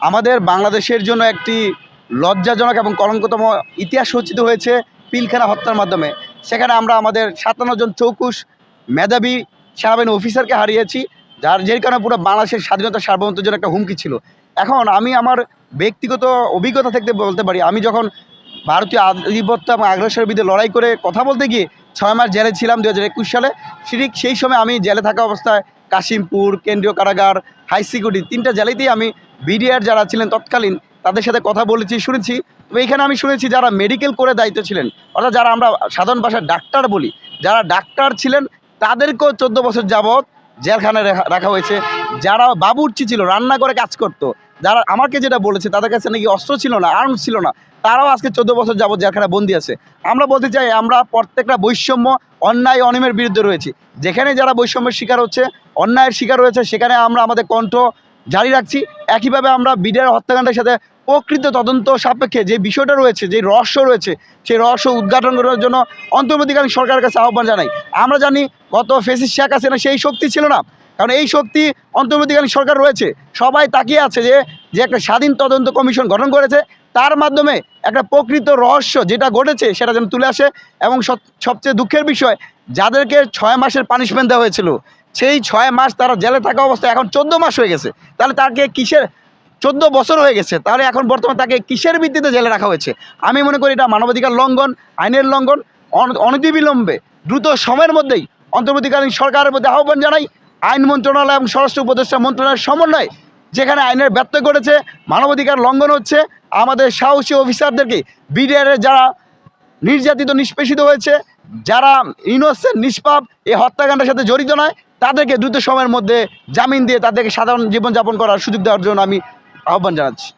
আমাদের বাংলাদেশের জন্য একটি লজ্জাজনক এবং কলঙ্কতম ইতিহাস রচিত হয়েছে পিলখানা হত্যার মাধ্যমে। সেখানে আমরা আমাদের সাতান্ন জন চৌকুশ মেধাবী সেনাবাহিনী অফিসারকে হারিয়েছি, যার যে কারণে পুরো বাংলাদেশের স্বাধীনতা সার্বভৌমত্বের জন্য একটা হুমকি ছিল। এখন আমি আমার ব্যক্তিগত অভিজ্ঞতা থেকে বলতে পারি, আমি যখন ভারতীয় আধিপত্য এবং আগ্রাসনের বিরুদ্ধে লড়াই করে কথা বলতে গিয়ে ছয় মাস জেলে ছিলাম দু হাজার একুশ সালে, ঠিক সেই সময় আমি জেলে থাকা অবস্থায় কাশিমপুর, কেন্দ্রীয় কারাগার, হাই সিকিউরিটি তিনটা জেলেতেই আমি বিডিআর যারা ছিলেন তৎকালীন, তাদের সাথে কথা বলেছি, শুনেছি। তবে এখানে আমি শুনেছি যারা মেডিকেল করে দায়িত্ব ছিলেন, অর্থাৎ যারা আমরা সাধারণ ভাষায় ডাক্তার বলি, যারা ডাক্তার ছিলেন, তাদেরকেও চোদ্দ বছর যাবৎ জেলখানায় রেখা- হয়েছে। যারা বাবুর্চি ছিল, রান্না করে কাজ করতো, যারা আমাকে যেটা বলেছে, তাদের কাছে নাকি অস্ত্র ছিল না আর্ম ছিল না, তারাও আজকে চোদ্দ বছর যাবৎ জেলখানায় বন্দি আছে। আমরা বলতে চাই, আমরা প্রত্যেকটা বৈষম্য অন্যায় অনিয়মের বিরুদ্ধে রয়েছি। যেখানে যারা বৈষম্যের শিকার হচ্ছে, অন্যায়ের শিকার হয়েছে সেখানে আমরা আমাদের কণ্ঠ জারি রাখছি। একইভাবে আমরা বিডিআর হত্যাকাণ্ডের সাথে প্রকৃত তদন্ত সাপেক্ষে যে বিষয়টা রয়েছে, যে রহস্য রয়েছে, সেই রহস্য উদ্ঘাটন করার জন্য অন্তর্বর্তীকালীন সরকারের কাছে আহ্বান জানাই। আমরা জানি গত ফেসিস শেখ হাসিনা সেই শক্তি ছিল না। কারণ এই শক্তি অন্তর্বর্তীকালীন সরকার রয়েছে। সবাই তাকিয়ে আছে যে যে একটা স্বাধীন তদন্ত কমিশন গঠন করেছে, তার মাধ্যমে একটা প্রকৃত রহস্য যেটা ঘটেছে সেটা যেন তুলে আসে। এবং সব- সবচেয়ে দুঃখের বিষয়, যাদেরকে ছয় মাসের পানিশমেন্ট দেওয়া হয়েছিল সেই ছয় মাস তারা জেলে থাকা অবস্থায় এখন চোদ্দ মাস হয়ে গেছে। তাহলে তাকে কিসের চোদ্দ বছর হয়ে গেছে। তাহলে এখন বর্তমানে তাকে কিসের ভিত্তিতে জেলে রাখা হয়েছে? আমি মনে করি এটা মানবাধিকার লঙ্ঘন, আইনের লঙ্ঘন, অন- অনতিবিলম্বে, দ্রুত সময়ের মধ্যেই অন্তর্বর্তীকালীন সরকারের মধ্যে আহ্বান জানাই, আইন মন্ত্রণালয় এবং স্বরাষ্ট্র উপদেষ্টা মন্ত্রণালয়ের সমন্বয়ে যেখানে আইনের ব্যত্যয় ঘটেছে, মানবাধিকার লঙ্ঘন হচ্ছে, আমাদের সাহসী অফিসারদেরকে বিডিআরের যারা নির্যাতিত, নিষ্পেষিত হয়েছে যারা ইনোসেন্ট, নিষ্পাপ, এই হত্যাকাণ্ডের সাথে জড়িত নয়, তাদেরকে দ্রুত সময়ের মধ্যে জামিন দিয়ে তাদেরকে সাধারণ জীবনযাপন করার সুযোগ দেওয়ার জন্য আমি আহ্বান জানাচ্ছি।